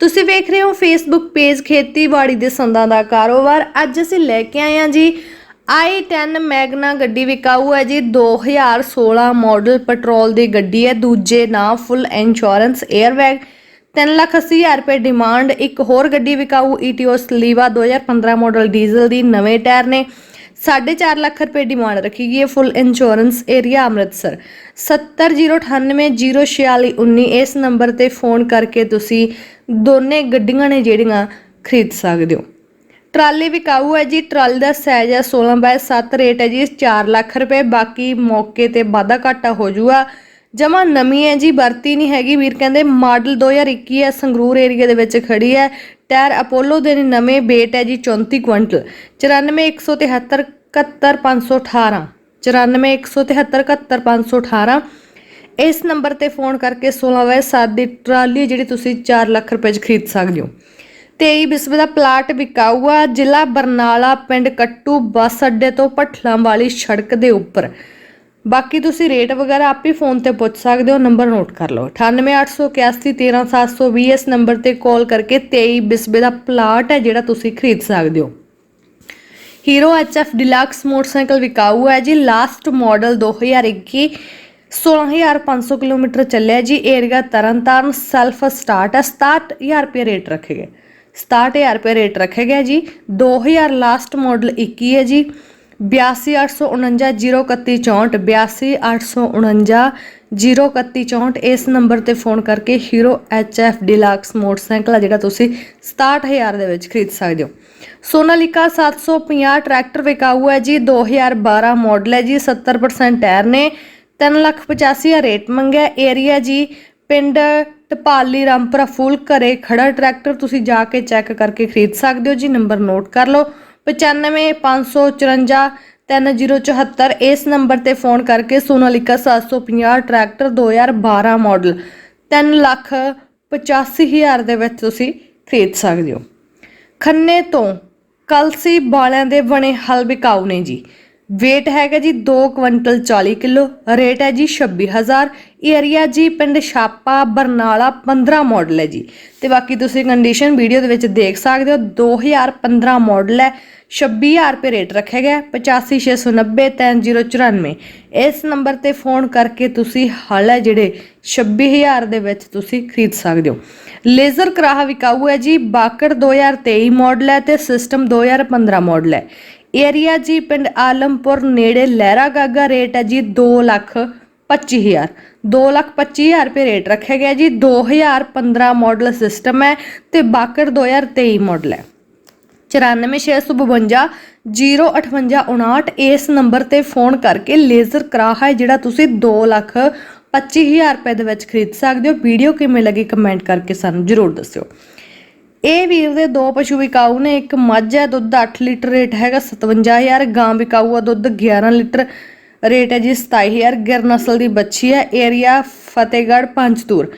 ਤੁਸੀਂ ਵੇਖ ਰਹੇ ਹੋ ਫੇਸਬੁੱਕ ਪੇਜ ਖੇਤੀਬਾੜੀ ਦੇ ਸੰਦਾਂ ਦਾ ਕਾਰੋਬਾਰ। ਅੱਜ ਅਸੀਂ ਲੈ ਕੇ ਆਏ ਹਾਂ ਜੀ i10 ਮੈਗਨਾ ਗੱਡੀ ਵਿਕਾਊ ਹੈ ਜੀ। 2016 ਮਾਡਲ ਪੈਟਰੋਲ ਦੀ ਗੱਡੀ ਹੈ। ਦੂਜੇ ਨਾਮ ਫੁੱਲ ਇੰਸ਼ੋਰੈਂਸ 에ਅਰਬੈਗ 3 ਲੱਖ ਅੱਸੀ ਹਜ਼ਾਰ ਰੁਪਏ ਡਿਮਾਂਡ ਇੱਕ ਹੋਰ ਗੱਡੀ ਵਿਕਾਊ ਈਟੀਓਸ ਲੀਵਾ 2015 ਮਾਡਲ ਡੀਜ਼ਲ ਦੀ, ਨਵੇਂ ਟਾਇਰ ਨੇ। 4.5 ਲੱਖ ਰੁਪਏ ਡਿਮਾਂਡ ਰੱਖੀ ਗਈ ਹੈ ਫੁੱਲ ਇੰਸ਼ੋਰੈਂਸ ਏਰੀਆ ਅੰਮ੍ਰਿਤਸਰ। 7009804619 ਇਸ ਨੰਬਰ ਤੇ ਫੋਨ ਕਰਕੇ ਤੁਸੀਂ ਦੋਨੇ ਗੱਡੀਆਂ ਨੇ ਜਿਹੜੀਆਂ ਖਰੀਦ ਸਕਦੇ ਹੋ। ਟਰਾਲੀ ਵਿਕਾਊ ਹੈ ਜੀ, ਟਰਾਲੀ ਦਾ ਸਾਈਜ਼ ਹੈ 16 ਬਾਏ 7 ਰੇਟ ਹੈ ਜੀ 4 ਲੱਖ ਰੁਪਏ। ਬਾਕੀ ਮੌਕੇ ਤੇ ਵਾਧਾ ਘਾਟਾ ਹੋ ਜੂਗਾ। ਜਮਾ ਨਵੀਂ ਹੈ ਜੀ, ਵਰਤੀ ਨਹੀਂ ਹੈਗੀ। ਵੀਰ ਕਹਿੰਦੇ ਮਾਡਲ 2021 ਹੈ, ਸੰਗਰੂਰ ਏਰੀਆ ਦੇ ਵਿੱਚ ਖੜੀ ਹੈ। ਟਾਇਰ ਅਪੋਲੋ ਦੇ ਨਵੇਂ weight ਹੈ ਜੀ 34 ਕੁਇੰਟਲ। 94173 71518 94173 71518 ਇਸ ਨੰਬਰ ਤੇ ਫੋਨ ਕਰਕੇ 16 ਵਜੇ 7 ਦੀ ਟਰਾਲੀ ਜਿਹੜੀ ਤੁਸੀਂ 4 ਲੱਖ ਰੁਪਏ 'ਚ ਖਰੀਦ ਸਕਦੇ ਹੋ 23 ਬਿਸਵੇ ਦਾ ਪਲਾਟ ਵਿਕਾਊਆ ਜ਼ਿਲ੍ਹਾ ਬਰਨਾਲਾ ਪਿੰਡ ਕੱਟੂ ਬੱਸ ਅੱਡੇ ਤੋਂ ਭੱਠਲਾਂ ਵਾਲੀ ਸੜਕ ਦੇ ਉੱਪਰ ਬਾਕੀ ਤੁਸੀਂ ਰੇਟ ਵਗੈਰਾ ਆਪ ਹੀ ਫੋਨ ਤੇ ਪੁੱਛ ਸਕਦੇ ਹੋ ਨੰਬਰ ਨੋਟ ਕਰ ਲਓ 9881813720 ਇਸ ਨੰਬਰ ਤੇ ਕਾਲ ਕਰਕੇ 23 ਬਿਸਵੇ ਦਾ ਪਲਾਟ ਹੈ ਜਿਹੜਾ ਤੁਸੀਂ ਖਰੀਦ ਸਕਦੇ ਹੋ ਹੀਰੋ ਐਚਐਫ ਡਿਲਕਸ ਮੋਟਰਸਾਈਕਲ ਵਿਕਾਊ ਹੈ ਜੀ। ਲਾਸਟ ਮਾਡਲ 2021 16500 ਕਿਲੋਮੀਟਰ ਚੱਲਿਆ ਜੀ। ਏਰੀਆ ਤਰਨਤਾਰਨ ਸੈਲਫ ਸਟਾਰਟ ਹੈ। 67000 ਰੁਪਏ ਰੇਟ ਰੱਖੇ ਗਏ। 67000 ਰੁਪਏ ਰੇਟ ਰੱਖੇ ਗਏ ਜੀ। 2000 ਲਾਸਟ ਮਾਡਲ 21 ਹੈ ਜੀ। 8284903164 8284903164 ਇਸ ਨੰਬਰ ਤੇ ਫੋਨ ਕਰਕੇ ਹੀਰੋ ਐਚਐਫ ਡਿਲਕਸ ਮੋਟਰਸਾਈਕਲ ਆ ਜਿਹੜਾ ਤੁਸੀਂ 67000 ਦੇ ਵਿੱਚ ਖਰੀਦ ਸਕਦੇ ਹੋ। ਸੋਨਾਲੀਕਾ 750 ਟਰੈਕਟਰ ਵਿਕਾਊ ਹੈ ਜੀ 2012 ਮਾਡਲ ਹੈ ਜੀ 70% ਟਾਇਰ ਨੇ 385000 ਰੇਟ ਮੰਗਿਆ ਏਰੀਆ ਜੀ, ਪਿੰਡ ਟਪਾਲੀ ਰਾਮਪੁਰਾ ਫੁੱਲ ਘਰੇ ਖੜਾ ਟਰੈਕਟਰ, ਤੁਸੀਂ ਜਾ ਕੇ ਚੈੱਕ ਕਰਕੇ ਖਰੀਦ ਸਕਦੇ ਹੋ ਜੀ, ਨੰਬਰ ਨੋਟ ਕਰ ਲਓ। 9554 3074 ਇਸ ਨੰਬਰ ਤੇ ਫੋਨ ਕਰਕੇ ਸੋਨਾਲੀਕਾ 750 ਟਰੈਕਟਰ 2012 ਮਾਡਲ 3 ਲੱਖ 85000 ਦੇ ਵਿੱਚ ਤੁਸੀਂ ਖਰੀਦ ਸਕਦੇ ਹੋ। ਖੰਨੇ ਤੋਂ ਕਲਸੀ ਵਾਲਿਆਂ ਦੇ ਬਣੇ ਹਲ ਵਿਕਾਊ ਨੇ ਜੀ। weight ਹੈਗਾ ਜੀ 2 ਕੁਇੰਟਲ 40 ਕਿਲੋ ਰੇਟ ਹੈ ਜੀ 26000 ਏਰੀਆ ਜੀ ਪਿੰਡ ਛਾਪਾ ਬਰਨਾਲਾ 15 ਮਾਡਲ ਹੈ ਜੀ। ਤੇ ਬਾਕੀ ਤੁਸੀਂ ਕੰਡੀਸ਼ਨ ਵੀਡੀਓ ਦੇ ਵਿੱਚ ਦੇਖ ਸਕਦੇ ਹੋ 2015 ਮਾਡਲ ਹੈ। 26000 ਰੁਪਏ ਰੇਟ ਰੱਖਿਆ ਗਿਆ 8569030094 ਇਸ ਨੰਬਰ ਤੇ ਫੋਨ ਕਰਕੇ ਤੁਸੀਂ ਹਲ ਹੈ ਜਿਹੜੇ 26000 ਦੇ ਵਿੱਚ ਤੁਸੀਂ ਖਰੀਦ ਸਕਦੇ ਹੋ। ਲੇਜ਼ਰ ਕਰਾਹਾ ਵਿਕਾਊ ਹੈ ਜੀ। ਬਾਕੜ 2023 ਮਾਡਲ ਹੈ ਤੇ ਸਿਸਟਮ 2015 ਮਾਡਲ ਹੈ। ਏਰੀਆ ਜੀ ਪਿੰਡ ਆਲਮਪੁਰ ਨੇੜੇ ਲਹਿਰਾ ਗਾਗਾ ਰੇਟ ਹੈ ਜੀ 2 ਲੱਖ 25000 2 ਲੱਖ 25000 ਰੁਪਏ ਰੇਟ ਰੱਖਿਆ ਗਿਆ ਜੀ। 2015 ਮਾਡਲ ਸਿਸਟਮ ਹੈ ਤੇ ਬਾਕੜ 2023 ਮਾਡਲ ਹੈ। 9465 05859 ਇਸ ਨੰਬਰ ਤੇ ਫੋਨ ਕਰਕੇ ਲੇਜ਼ਰ ਕਰਾਹਾ ਹੈ ਜਿਹੜਾ ਤੁਸੀਂ 2 ਲੱਖ 25000 ਰੁਪਏ ਦੇ ਵਿੱਚ ਖਰੀਦ ਸਕਦੇ ਹੋ। ਵੀਡੀਓ ਕਿਵੇਂ ਲੱਗੀ ਕਮੈਂਟ ਕਰਕੇ ਸਾਨੂੰ ਜਰੂਰ ਦੱਸਿਓ। ਇਹ ਵੀਰ ਦੇ ਦੋ ਪਸ਼ੂ ਵਿਕਾਊ ਨੇ, ਇੱਕ ਮੱਝ ਹੈ, ਦੁੱਧ 8 ਲੀਟਰ ਰੇਟ ਹੈਗਾ 57000 ਗਾਂ ਵਿਕਾਊ ਆ ਦੁੱਧ 11 ਲੀਟਰ ਰੇਟ ਹੈ ਜੀ 27000 ਗਿਰ ਨਸਲ ਦੀ ਬੱਚੀ ਹੈ, ਏਰੀਆ ਫਤਿਹਗੜ੍ਹ ਪੰਚਤੂਰ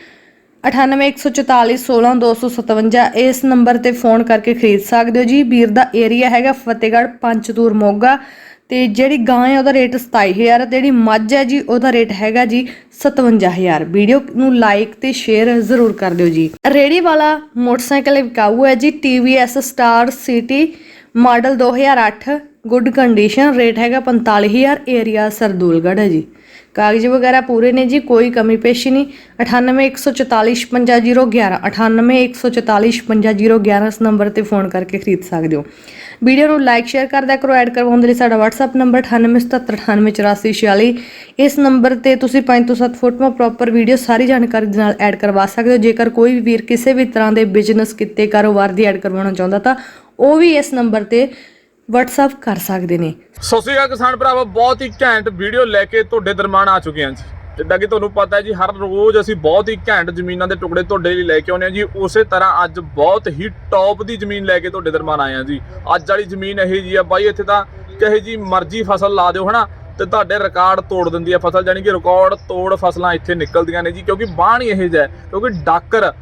9814416257 ਇਸ ਨੰਬਰ ਤੇ ਫੋਨ ਕਰਕੇ ਖਰੀਦ ਸਕਦੇ ਹੋ ਜੀ। ਵੀਰ ਦਾ ਏਰੀਆ ਹੈਗਾ ਫਤਿਹਗੜ੍ਹ ਪੰਜਤੂਰ ਮੋਗਾ ਤੇ ਜਿਹੜੀ ਗਾਂ ਹੈ ਉਹਦਾ ਰੇਟ 27000 ਤੇ ਜਿਹੜੀ ਮੱਝ ਹੈ ਜੀ, ਉਹਦਾ ਰੇਟ ਹੈਗਾ ਜੀ 57000 ਵੀਡੀਓ ਨੂੰ ਲਾਈਕ ਤੇ ਸ਼ੇਅਰ ਜ਼ਰੂਰ ਕਰ ਦਿਓ ਜੀ। ਰੇੜੀ ਵਾਲਾ ਮੋਟਰਸਾਈਕਲ ਵਿਕਾਊ ਹੈ ਜੀ TVS star city, model 2008 good condition, rate ਹੈਗਾ 45000 ਏਰੀਆ ਸਰਦੂਲਗੜ੍ਹ ਹੈ ਜੀ। ਕਾਗਜ਼ ਵਗੈਰਾ ਪੂਰੇ ਨੇ ਜੀ, ਕੋਈ ਕਮੀ ਪੇਸ਼ੀ ਨਹੀਂ। 9814455011 9814455011 ਇਸ ਨੰਬਰ ਤੇ ਫੋਨ ਕਰਕੇ ਖਰੀਦ ਸਕਦੇ ਹੋ। ਵੀਡੀਓ ਨੂੰ ਲਾਈਕ, ਸ਼ੇਅਰ ਕਰਦਾ ਕਰੋ, ਐਡ ਕਰਵਾਉਣ ਦੇ ਲਈ ਸਾਡਾ WhatsApp ਨੰਬਰ 9877988446 ਇਸ ਨੰਬਰ ਤੇ ਤੁਸੀਂ 5 ਤੋਂ 7 ਫੋਟੋਆਂ ਪ੍ਰੋਪਰ ਵੀਡੀਓ ਸਾਰੀ ਜਾਣਕਾਰੀ ਦੇ ਨਾਲ ਐਡ ਕਰਵਾ ਸਕਦੇ ਹੋ। ਜੇਕਰ ਕੋਈ ਵੀ ਵੀਰ ਕਿਸੇ ਵੀ ਤਰ੍ਹਾਂ ਦੇ ਬਿਜ਼ਨਸ ਕਿੱਤੇ, ਕਾਰੋਬਾਰ ਦੀ ਐਡ ਕਰਵਾਉਣਾ ਚਾਹੁੰਦਾ ਤਾਂ ਉਹ ਵੀ ਇਸ ਨੰਬਰ ਤੇ WhatsApp ਕਰ ਸਕਦੇ ਨੇ। ਸਤਿ ਸ਼੍ਰੀ ਅਕਾਲ ਕਿਸਾਨ ਭਰਾਵੋ, ਬਹੁਤ ਹੀ ਘੈਂਟ ਵੀਡੀਓ ਲੈ ਕੇ ਤੁਹਾਡੇ ਦਰਮਾਨ ਆ ਚੁੱਕੇ ਹਾਂ ਜੀ। ਜਿੱਦਾਂ ਕਿ ਤੁਹਾਨੂੰ ਪਤਾ ਹੈ ਜੀ, ਹਰ ਰੋਜ਼ ਅਸੀਂ ਬਹੁਤ ਹੀ ਘੈਂਟ ਜ਼ਮੀਨਾਂ ਦੇ ਟੁਕੜੇ ਤੁਹਾਡੇ ਲਈ ਲੈ ਕੇ ਆਉਂਦੇ ਹਾਂ ਜੀ। ਉਸੇ ਤਰ੍ਹਾਂ ਅੱਜ ਬਹੁਤ ਹੀ ਟੌਪ ਦੀ ਜ਼ਮੀਨ ਲੈ ਕੇ ਤੁਹਾਡੇ ਦਰਮਾਨ ਆਏ ਹਾਂ ਜੀ। ਅੱਜ ਵਾਲੀ ਜ਼ਮੀਨ ਇਹ ਜੀ ਆ ਬਾਈ, ਇੱਥੇ ਤਾਂ ਕਹੇ ਜੀ ਮਰਜ਼ੀ ਫਸਲ ਲਾ ਦਿਓ, ਹਨਾ? ਤੇ ਤੁਹਾਡੇ ਰਿਕਾਰਡ ਤੋੜ ਦਿੰਦੀ ਹੈ ਫਸਲ ਜਾਨੀ ਕਿ ਰਿਕਾਰਡ ਤੋੜ ਫਸਲਾਂ ਇੱਥੇ ਨਿਕਲਦੀਆਂ ਨੇ ਜੀ, ਕਿਉਂਕਿ ਬਾਣ ਹੀ ਇਹ ਜਿਹਾ ਕਿਉਂਕਿ ਡਾਕਰ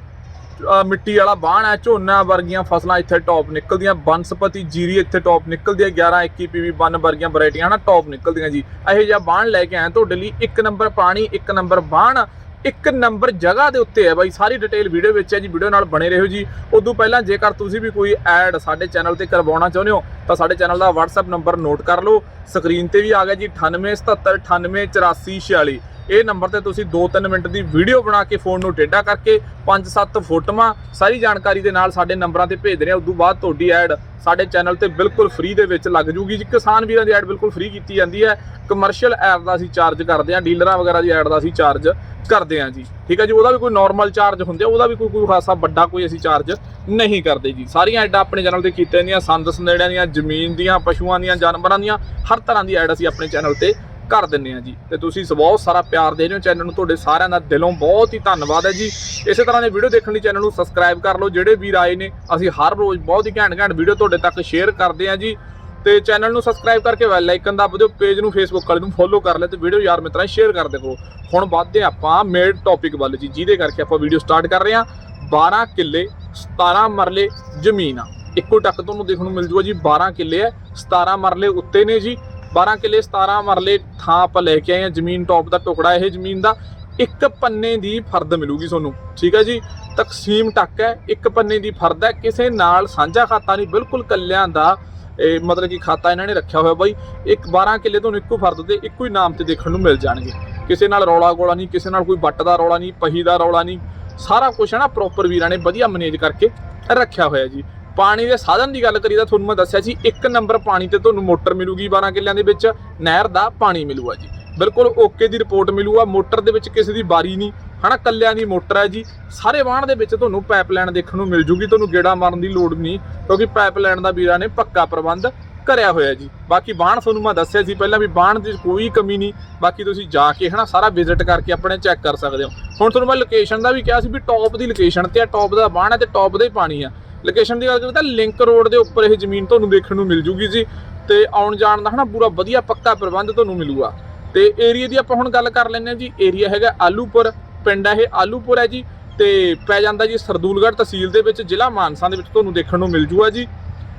ਮਿੱਟੀ ਵਾਲਾ ਬਾਣ ਹੈ, ਝੋਨਾ ਵਰਗੀਆਂ ਫਸਲਾਂ ਇੱਥੇ ਟੌਪ ਨਿਕਲਦੀਆਂ, ਬਨਸਪਤੀ ਜੀਰੀ ਇੱਥੇ ਟੌਪ ਨਿਕਲਦੀ ਹੈ 11 21 ਪੀਵੀ 1 ਵਰਗੀਆਂ ਵੈਰਾਈਟੀਆਂ ਨਾ ਟੌਪ ਨਿਕਲਦੀਆਂ ਜੀ। ਇਹੋ ਜਿਹਾ ਬਾਣ ਲੈ ਕੇ ਆਏ ਤੁਹਾਡੇ ਲਈ ਇੱਕ ਨੰਬਰ ਪਾਣੀ, ਇੱਕ ਨੰਬਰ ਬਾਣ, ਇੱਕ ਨੰਬਰ ਜਗ੍ਹਾ ਦੇ ਉੱਤੇ ਹੈ ਬਾਈ। ਸਾਰੀ ਡਿਟੇਲ ਵੀਡੀਓ ਵਿੱਚ ਹੈ ਜੀ ਵੀਡੀਓ ਨਾਲ ਬਣੇ ਰਹੋ ਜੀ। ਉਦੋਂ ਪਹਿਲਾਂ ਜੇਕਰ ਤੁਸੀਂ ਵੀ ਕੋਈ ਐਡ ਸਾਡੇ ਚੈਨਲ ਤੇ ਕਰਵਾਉਣਾ ਚਾਹੁੰਦੇ ਹੋ, ਤਾਂ ਸਾਡੇ ਚੈਨਲ ਦਾ WhatsApp ਨੰਬਰ ਨੋਟ ਕਰ ਲਓ। ਸਕਰੀਨ ਤੇ ਵੀ ਆ ਗਿਆ ਜੀ 9877988446 ਇਹ ਨੰਬਰ ਤੇ ਤੁਸੀਂ 2-3 ਮਿੰਟ ਦੀ ਵੀਡੀਓ ਬਣਾ ਕੇ ਫੋਨ ਨੂੰ ਟੇਢਾ ਕਰਕੇ 5-7 ਫੋਟੋਆਂ ਸਾਰੀ ਜਾਣਕਾਰੀ ਦੇ ਨਾਲ ਸਾਡੇ ਨੰਬਰਾਂ ਤੇ ਭੇਜ ਰਹੇ ਹਾਂ। ਤੋਂ ਬਾਅਦ ਤੁਹਾਡੀ ਐਡ ਸਾਡੇ ਚੈਨਲ ਤੇ ਬਿਲਕੁਲ ਫ੍ਰੀ ਦੇ ਵਿੱਚ ਲੱਗ ਜੂਗੀ ਜੀ। ਕਿਸਾਨ ਵੀਰਾਂ ਦੀ ਐਡ ਬਿਲਕੁਲ ਫ੍ਰੀ ਕੀਤੀ ਜਾਂਦੀ ਹੈ। ਕਮਰਸ਼ੀਅਲ ਐਡ ਦਾ ਅਸੀਂ ਚਾਰਜ ਕਰਦੇ ਹਾਂ। ਡੀਲਰਾਂ ਵਗੈਰਾ ਦੀ ਐਡ ਦਾ ਅਸੀਂ ਚਾਰਜ ਕਰਦੇ ਹਾਂ ਜੀ। ਠੀਕ ਹੈ ਜੀ, ਉਹਦਾ ਵੀ ਕੋਈ ਨਾਰਮਲ ਚਾਰਜ ਹੁੰਦੇ ਉਹਦਾ ਵੀ ਕੋਈ ਕੋਈ ਖਾਸਾ ਵੱਡਾ ਕੋਈ ਅਸੀਂ ਚਾਰਜ ਨਹੀਂ ਕਰਦੇ ਜੀ। ਸਾਰੀਆਂ ਐਡਾਂ ਆਪਣੇ ਚੈਨਲ ਤੇ ਕੀਤੀਆਂ ਜਾਂਦੀਆਂ। ਸੰਦ ਸੰਦੇੜਿਆਂ ਦੀਆਂ, ਜ਼ਮੀਨ ਦੀਆਂ, ਪਸ਼ੂਆਂ ਦੀਆਂ, ਜਾਨਵਰਾਂ ਦੀਆਂ, ਹਰ ਤਰ੍ਹਾਂ ਦੀ ਐਡ ਅਸੀਂ ਆਪਣੇ ਚੈਨਲ ਤੇ ਕਰ ਦਿੰਨੇ ਆ ਜੀ। ਤੇ ਤੁਸੀਂ ਬਹੁਤ ਸਾਰਾ ਪਿਆਰ ਦੇ ਰਹੇ ਹੋ ਚੈਨਲ ਨੂੰ। ਤੁਹਾਡੇ ਸਾਰਿਆਂ ਦਾ ਦਿਲੋਂ ਬਹੁਤ ਹੀ ਧੰਨਵਾਦ ਹੈ ਜੀ। ਇਸੇ ਤਰ੍ਹਾਂ ਦੇ ਵੀਡੀਓ ਦੇਖਣ ਲਈ ਚੈਨਲ ਨੂੰ ਸਬਸਕ੍ਰਾਈਬ ਕਰ ਲਓ। ਜਿਹੜੇ ਵੀਰ ਆਏ ਨੇ, ਅਸੀਂ ਹਰ ਰੋਜ਼ ਬਹੁਤ ਹੀ ਘੈਂਟ ਘੈਂਟ ਵੀਡੀਓ ਤੁਹਾਡੇ ਤੱਕ ਸ਼ੇਅਰ ਕਰਦੇ ਆ ਜੀ। ਤੇ ਚੈਨਲ ਨੂੰ ਸਬਸਕ੍ਰਾਈਬ ਕਰਕੇ ਬੈਲ ਆਈਕਨ ਦੱਬ ਦਿਓ। ਪੇਜ ਨੂੰ ਫੇਸਬੁੱਕ ਵਾਲੇ ਨੂੰ ਫੋਲੋ ਕਰ ਲੈ ਤੇ ਵੀਡੀਓ ਯਾਰ ਮਿੱਤਰਾਂ ਸ਼ੇਅਰ ਕਰ ਦਿਓ ਹੁਣ ਵੱਧਦੇ ਹਾਂ ਆਪਾਂ ਮੇਨ ਟੌਪਿਕ ਵੱਲ ਜੀ, ਜਿਹਦੇ ਕਰਕੇ ਆਪਾਂ ਵੀਡੀਓ ਸਟਾਰਟ ਕਰ ਰਹੇ ਹਾਂ। 12 ਕਿੱਲੇ 17 ਮਰਲੇ ਜ਼ਮੀਨ ਆ। ਇੱਕੋ ਟੱਕ ਤੁਹਾਨੂੰ ਦੇਖਣ ਨੂੰ ਮਿਲ ਜੂਗਾ ਜੀ 12 ਕਿੱਲੇ ਹੈ 17 ਮਰਲੇ ਉੱਤੇ ਨੇ ਜੀ। 12 ਕਿੱਲੇ 17 ਮਰਲੇ ਥਾਂ ਆਪਾਂ ਲੈ ਕੇ ਆਏ ਹਾਂ। ਜ਼ਮੀਨ ਟੌਪ ਦਾ ਟੁਕੜਾ, ਇਹ ਜ਼ਮੀਨ ਦਾ ਇੱਕ ਪੰਨੇ ਦੀ ਫਰਦ ਮਿਲੂਗੀ ਤੁਹਾਨੂੰ। ਠੀਕ ਹੈ ਜੀ? ਤਕਸੀਮ ਟੱਕ ਹੈ, ਇੱਕ ਪੰਨੇ ਦੀ ਫਰਦ ਹੈ। ਕਿਸੇ ਨਾਲ ਸਾਂਝਾ ਖਾਤਾ ਨਹੀਂ, ਬਿਲਕੁਲ ਕੱਲਿਆਂ ਦਾ, ਇਹ ਮਤਲਬ ਕਿ ਖਾਤਾ ਇਹਨਾਂ ਨੇ ਰੱਖਿਆ ਹੋਇਆ ਬਾਈ। ਇੱਕ 12 ਕਿੱਲੇ ਤੁਹਾਨੂੰ ਇੱਕੋ ਫਰਦ ਤੇ, ਇੱਕੋ ਹੀ ਨਾਮ ਤੇ ਦੇਖਣ ਨੂੰ ਮਿਲ ਜਾਣਗੇ। ਕਿਸੇ ਨਾਲ ਰੌਲਾ ਗੋਲਾ ਨਹੀਂ, ਕਿਸੇ ਨਾਲ ਕੋਈ ਵੱਟ ਦਾ ਰੌਲਾ ਨਹੀਂ, ਪਹੀ ਦਾ ਰੌਲਾ ਨਹੀਂ। ਸਾਰਾ ਕੁਝ ਹੈ ਨਾ ਪ੍ਰੋਪਰ ਵੀਰਾਂ ਨੇ ਵਧੀਆ ਮੈਨੇਜ ਕਰਕੇ ਰੱਖਿਆ ਹੋਇਆ ਜੀ। ਪਾਣੀ ਦੇ ਸਾਧਨ ਦੀ ਗੱਲ ਕਰੀ ਤਾਂ ਤੁਹਾਨੂੰ ਮੈਂ ਦੱਸਿਆ ਸੀ, ਇੱਕ ਨੰਬਰ ਪਾਣੀ ਤੇ ਤੁਹਾਨੂੰ ਮੋਟਰ ਮਿਲੂਗੀ 12 ਕਿੱਲਿਆਂ ਦੇ ਵਿੱਚ, ਨਹਿਰ ਦਾ ਪਾਣੀ ਮਿਲੂਗਾ ਜੀ। ਬਿਲਕੁਲ ਓਕੇ ਦੀ ਰਿਪੋਰਟ ਮਿਲੂਗਾ, ਮੋਟਰ ਦੇ ਵਿੱਚ ਕਿਸੇ ਦੀ ਬਾਰੀ ਨਹੀਂ, ਹਨਾ, ਕੱਲਿਆਂ ਦੀ ਮੋਟਰ ਹੈ ਜੀ। ਸਾਰੇ ਵਾਹਣ ਦੇ ਵਿੱਚ ਤੁਹਾਨੂੰ ਪਾਈਪਲਾਈਨ ਦੇਖਣ ਨੂੰ ਮਿਲ ਜੂਗੀ, ਤੁਹਾਨੂੰ ਗੇੜਾ ਮਾਰਨ ਦੀ ਲੋੜ ਨਹੀਂ, ਕਿਉਂਕਿ ਪਾਈਪਲਾਈਨ ਦਾ ਵੀਰਾਂ ਨੇ ਪੱਕਾ ਪ੍ਰਬੰਧ ਕਰਿਆ ਹੋਇਆ ਜੀ। ਬਾਕੀ ਬਾਣ ਤੁਹਾਨੂੰ ਮੈਂ ਦੱਸਿਆ ਸੀ ਪਹਿਲਾਂ ਵੀ ਬਾਣ ਦੀ ਕੋਈ ਕਮੀ ਨਹੀਂ, ਬਾਕੀ ਤੁਸੀਂ ਜਾ ਕੇ, ਹਨਾ, ਸਾਰਾ ਵਿਜ਼ਿਟ ਕਰਕੇ ਆਪਣੇ ਚੈੱਕ ਕਰ ਸਕਦੇ ਹੋ। ਹੁਣ ਤੁਹਾਨੂੰ ਮੈਂ ਲੋਕੇਸ਼ਨ ਦਾ ਵੀ ਕਿਹਾ ਸੀ ਵੀ ਟੌਪ ਦੀ ਲੋਕੇਸ਼ਨ ਤੇ ਆ ਟੌਪ ਦਾ ਬਾਣ ਹੈ ਤੇ ਟੌਪ ਦਾ ਹੀ ਪਾਣੀ ਆ। ਲੋਕੇਸ਼ਨ ਦੀ ਗੱਲ ਕਰੀਏ ਤਾਂ ਲਿੰਕ ਰੋਡ ਦੇ ਉੱਪਰ ਇਹ ਜ਼ਮੀਨ ਤੁਹਾਨੂੰ ਦੇਖਣ ਨੂੰ ਮਿਲ ਜੂਗੀ ਜੀ ਤੇ ਆਉਣ ਜਾਣ ਦਾ ਹਨਾ ਪੂਰਾ ਵਧੀਆ ਪੱਕਾ ਪ੍ਰਬੰਧ ਤੁਹਾਨੂੰ ਮਿਲੂਗਾ। ਤੇ ਏਰੀਆ ਦੀ ਆਪਾਂ ਹੁਣ ਗੱਲ ਕਰ ਲੈਂਦੇ ਹਾਂ ਜੀ ਏਰੀਆ ਹੈਗਾ ਆਲੂਪੁਰ, ਪਿੰਡ ਹੈ ਇਹ ਆਲੂਪੁਰ ਹੈ ਜੀ, ਤੇ ਪੈ ਜਾਂਦਾ ਜੀ ਸਰਦੂਲਗੜ੍ਹ ਤਹਿਸੀਲ ਦੇ ਵਿੱਚ, ਜ਼ਿਲ੍ਹਾ ਮਾਨਸਾ ਦੇ ਵਿੱਚ ਤੁਹਾਨੂੰ ਦੇਖਣ ਨੂੰ ਮਿਲ ਜੂਗਾ ਜੀ।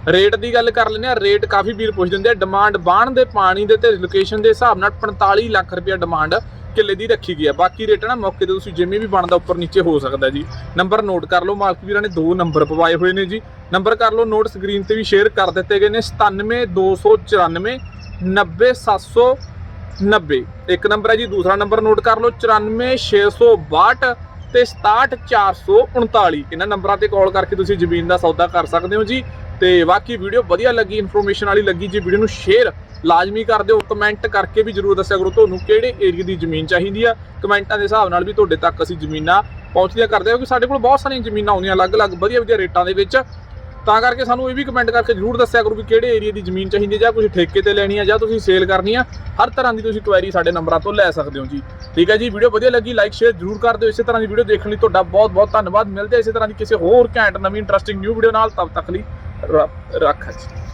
ਰੇਟ ਦੀ ਗੱਲ ਕਰ ਲੈਂਦੇ ਆ ਰੇਟ ਕਾਫੀ ਵੀਰ ਪੁੱਛ ਦਿੰਦੇ ਆ ਡਿਮਾਂਡ ਬਾਣ ਦੇ ਪਾਣੀ ਦੇ ਤੇ ਲੋਕੇਸ਼ਨ ਦੇ ਹਿਸਾਬ ਨਾਲ 45 ਲੱਖ ਰੁਪਏ ਡਿਮਾਂਡ ਕਿੱਲੇ ਦੀ ਰੱਖੀ ਗਈ ਹੈ। ਬਾਕੀ ਰੇਟ ਨਾ, ਮੌਕੇ ਤੇ ਤੁਸੀਂ ਜਿਵੇਂ ਵੀ ਬਣਦਾ ਉੱਪਰ ਨੀਚੇ ਹੋ ਸਕਦਾ ਜੀ। ਨੰਬਰ ਨੋਟ ਕਰ ਲਓ, ਮਾਲਕ ਵੀਰਾਂ ਨੇ ਦੋ ਨੰਬਰ ਪਵਾਏ ਹੋਏ ਨੇ ਜੀ। ਨੰਬਰ ਕਰ ਲਓ ਨੋਟ ਸਕਰੀਨ ਤੇ ਵੀ ਸ਼ੇਅਰ ਕਰ ਦਿੱਤੇ ਗਏ ਨੇ। 97294 90790 ਇੱਕ ਨੰਬਰ ਹੈ ਜੀ, ਦੂਸਰਾ ਨੰਬਰ ਨੋਟ ਕਰ ਲਓ 94662 ਤੇ 67439 ਇਹਨਾਂ ਨੰਬਰਾਂ ਤੇ ਕਾਲ ਕਰਕੇ ਤੁਸੀਂ ਜ਼ਮੀਨ ਦਾ ਸੌਦਾ ਕਰ ਸਕਦੇ ਹੋ ਜੀ। ਤੇ ਬਾਕੀ ਵੀਡੀਓ ਵਧੀਆ ਲੱਗੀ ਇਨਫੋਰਮੇਸ਼ਨ ਵਾਲੀ ਲੱਗੀ, ਜੀ ਵੀਡੀਓ ਨੂੰ ਸ਼ੇਅਰ ਲਾਜ਼ਮੀ ਕਰ ਦਿਓ। ਕਮੈਂਟ ਕਰਕੇ ਵੀ ਜਰੂਰ ਦੱਸਿਆ ਕਰੋ ਤੁਹਾਨੂੰ ਕਿਹੜੇ ਏਰੀਆ ਦੀ ਜ਼ਮੀਨ ਚਾਹੀਦੀ ਆ। ਕਮੈਂਟਾਂ ਦੇ ਹਿਸਾਬ ਨਾਲ ਵੀ ਤੁਹਾਡੇ ਤੱਕ ਅਸੀਂ ਜ਼ਮੀਨਾਂ ਪਹੁੰਚਦੀਆਂ ਕਰਦੇ ਹਾਂ ਕਿਉਂਕਿ ਸਾਡੇ ਕੋਲ ਬਹੁਤ ਸਾਰੀਆਂ ਜ਼ਮੀਨਾਂ ਆਉਂਦੀਆਂ ਅਲੱਗ-ਅਲੱਗ ਵਧੀਆ ਵਧੀਆ ਰੇਟਾਂ ਦੇ ਵਿੱਚ। ਤਾਂ ਕਰਕੇ ਸਾਨੂੰ ਇਹ ਵੀ ਕਮੈਂਟ ਕਰਕੇ ਜਰੂਰ ਦੱਸਿਆ ਕਰੋ ਵੀ ਕਿਹੜੇ ਏਰੀਆ ਦੀ ਜ਼ਮੀਨ ਚਾਹੀਦੀ ਹੈ ਜਾਂ ਤੁਸੀਂ ਠੇਕੇ ਤੇ ਲੈਣੀ ਹੈ ਜਾਂ ਤੁਸੀਂ ਸੇਲ ਕਰਨੀ ਆ। ਹਰ ਤਰ੍ਹਾਂ ਦੀ ਤੁਸੀਂ ਕੁਐਰੀ ਸਾਡੇ ਨੰਬਰਾਂ ਤੋਂ ਲੈ ਸਕਦੇ ਹੋ ਜੀ। ਠੀਕ ਹੈ ਜੀ ਵੀਡੀਓ ਵਧੀਆ ਲੱਗੀ ਲਾਈਕ ਸ਼ੇਅਰ ਜਰੂਰ ਕਰ ਦਿਓ। ਇਸੇ ਤਰ੍ਹਾਂ ਦੀ ਵੀਡੀਓ ਦੇਖਣ ਲਈ ਤੁਹਾਡਾ ਬਹੁਤ ਬਹੁਤ ਧੰਨਵਾਦ। ਮਿਲਦੇ ਇਸੇ ਤਰ੍ਹਾਂ ਦੀ ਕਿਸੇ ਹੋਰ ਘੈਂਟ ਨਵੀਂ ਇੰਟਰਸਟਿੰਗ ਨਿਊ ਵੀਡੀਓ ਨਾਲ। ਤਬ ਤੱਕ ਲਈ ਰ- ਰੱਖ ਜੀ।